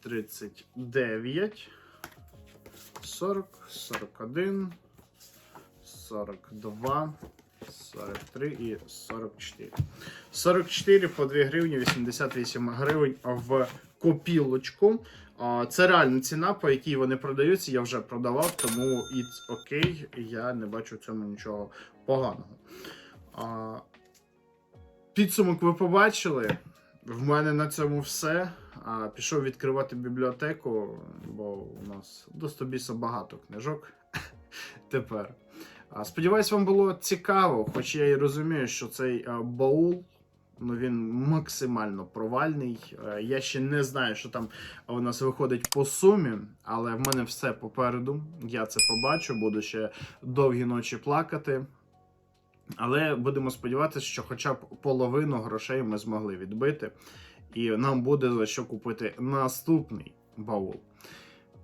39, 40, 41, 42, 43 і 44. 44 по 2 гривні 88 гривень в копілочку. Це реальна ціна, по якій вони продаються. Я вже продавав, тому it's окей. Я не бачу в цьому нічого поганого. Підсумок ви побачили. В мене на цьому все. А, Пішов відкривати бібліотеку, бо у нас достобіса багато книжок тепер. Сподіваюсь, вам було цікаво, хоч я і розумію, що цей баул. Ну, він максимально провальний. Е, Я ще не знаю, що там у нас виходить по сумі, але в мене все попереду. Я це побачу, буду ще довгі ночі плакати. Але будемо сподіватися, що хоча б половину грошей ми змогли відбити, і нам буде за що купити наступний баул.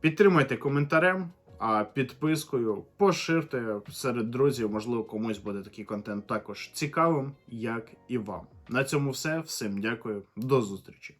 Підтримайте коментарем, а підпискою, поширте серед друзів, можливо, комусь буде такий контент також цікавим, як і вам. На цьому все. Всім дякую, до зустрічі.